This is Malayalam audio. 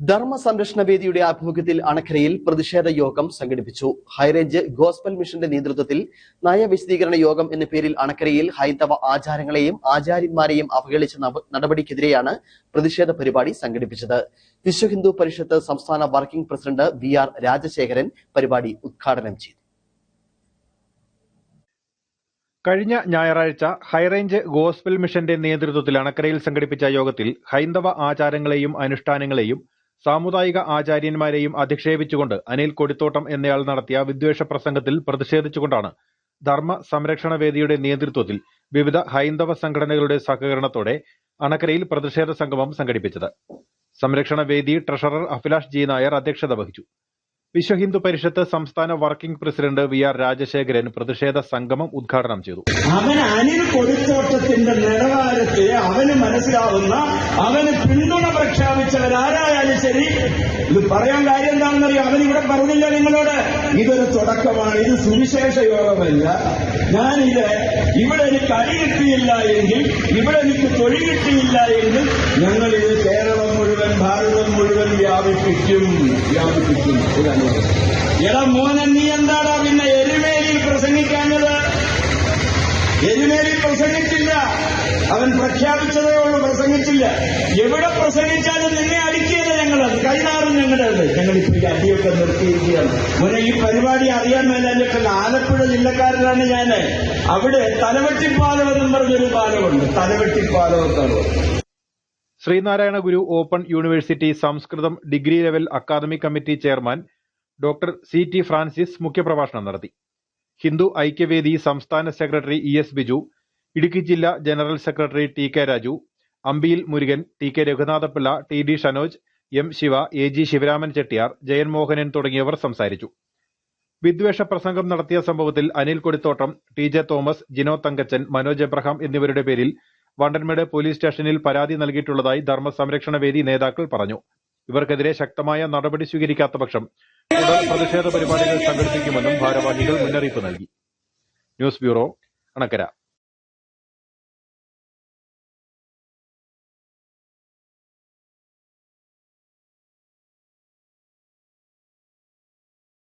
ധർമ്മ സംരക്ഷണ വേദിയുടെ ആഭിമുഖ്യത്തിൽ അണക്കരയിൽ പ്രതിഷേധ യോഗം സംഘടിപ്പിച്ചു. ഹൈറേഞ്ച് ഗോസ്ബൽ മിഷന്റെ നേതൃത്വത്തിൽ നയവിശദീകരണ യോഗം എന്ന പേരിൽ അണക്കരയിൽ ഹൈന്ദവ ആചാരങ്ങളെയും ആചാര്യന്മാരെയും അവഹേളിച്ച നടപടിക്കെതിരെയാണ് പ്രതിഷേധ പരിപാടി സംഘടിപ്പിച്ചത്. വിശ്വ ഹിന്ദു പരിഷത്ത് സംസ്ഥാന working president V R Rajasekharan പരിപാടി ഉദ്ഘാടനം ചെയ്തു. കഴിഞ്ഞ ഞായറാഴ്ച ഹൈറേഞ്ച് ഗോസ്ബൽ മിഷന്റെ നേതൃത്വത്തിൽ അണക്കരയിൽ സംഘടിപ്പിച്ച യോഗത്തിൽ ഹൈന്ദവ ആചാരങ്ങളെയും അനുഷ്ഠാനങ്ങളെയും സാമുദായിക ആചാര്യന്മാരെയും അധിക്ഷേപിച്ചുകൊണ്ട് അനിൽ കൊടിത്തോട്ടം എന്നയാൾ നടത്തിയ വിദ്വേഷ പ്രസംഗത്തിൽ പ്രതിഷേധിച്ചുകൊണ്ടാണ് ധർമ്മ സംരക്ഷണ വേദിയുടെ നേതൃത്വത്തിൽ വിവിധ ഹൈന്ദവ സംഘടനകളുടെ സഹകരണത്തോടെ അണക്കരയിൽ പ്രതിഷേധ സംഗമം സംഘടിപ്പിച്ചത്. സംരക്ഷണ വേദി ട്രഷറർ അഭിലാഷ് ജി നായർ അധ്യക്ഷത വഹിച്ചു. വിശ്വ ഹിന്ദു പരിഷത്ത് സംസ്ഥാന working president V R Rajasekharan പ്രതിഷേധ സംഗമം ഉദ്ഘാടനം ചെയ്തു. അവൻ അനിൽ കൊടുത്തോട്ടത്തിന്റെ നിലവാരത്തെ അവന് മനസ്സിലാവുന്ന അവന് പിന്തുണ പ്രഖ്യാപിച്ചവരാരായാലും ശരി. ഇത് പറയാൻ കാര്യം എന്താണെന്നറിയോ? അവൻ ഇവിടെ പറഞ്ഞില്ല നിങ്ങളോട്. ഇതൊരു തുടക്കമാണ് ഇത് സുവിശേഷ യോഗമല്ല. ഞാനിത് ഇവിടെ എനിക്ക് അടി കിട്ടിയില്ല എങ്കിൽ ഇവിടെ എനിക്ക് തൊഴിൽ കിട്ടിയില്ല എങ്കിൽ വ്യാപിപ്പിക്കും വ്യാപിപ്പിക്കും. ഇതാണ്. എടാ മോനെ നീ എന്താടാ പിന്നെ എരുമേലിയിൽ പ്രസംഗിക്കാഞ്ഞത്? എരുമേലിൽ പ്രസംഗിച്ചില്ല. അവൻ പ്രഖ്യാപിച്ചതേ ഉള്ളൂ പ്രസംഗിച്ചില്ല. എവിടെ പ്രസംഗിച്ചാലും നിന്നെ അടിക്കുകയല്ല ഞങ്ങളത് കൈനാറും ഞങ്ങളുടേത് ഞങ്ങൾ ഇപ്പോൾ ഈ അടിയൊക്കെ നിർത്തിയിരിക്കുകയാണ്. മോനെ ഈ പരിപാടി അറിയാൻ മേലാഞ്ഞിട്ട് ആലപ്പുഴ ജില്ലക്കാരനാണ് ഞാൻ അവിടെ തലവെട്ടിപ്പാലം എന്നും പറഞ്ഞൊരു പാലമുണ്ട്. തലവെട്ടിപ്പാലം എന്നാണ്. Sreenarayana Guru open university Samskritam degree level academic committee chairman doctor C T Francis മുഖ്യപ്രഭാഷണം നടത്തി. ഹിന്ദു ഐക്യവേദി സംസ്ഥാന secretary E S Biju Idukki ജില്ലാ general secretary T K Raju Ambiyil Murukan T K Raghunathapillai T D Shanoj M Shiva A G Sivaraman Chettiyar Jayan Mohanan തുടങ്ങിയവർ സംസാരിച്ചു. വിദ്വേഷ പ്രസംഗം നടത്തിയ സംഭവത്തിൽ Anil Kodithottam T J Thomas Jino Thankachan Manoj Abraham എന്നിവരുടെ പേരിൽ വണ്ടൻമേട് പോലീസ് സ്റ്റേഷനിൽ പരാതി നൽകിയിട്ടുള്ളതായി ധർമ്മ സംരക്ഷണ വേദി നേതാക്കൾ പറഞ്ഞു. ഇവർക്കെതിരെ ശക്തമായ നടപടി സ്വീകരിക്കാത്ത പക്ഷം പ്രതിഷേധ പരിപാടികൾ സംഘടിപ്പിക്കുമെന്നും ഭാരവാഹികൾ മുന്നറിയിപ്പ് നൽകി. News bureau Anakkara.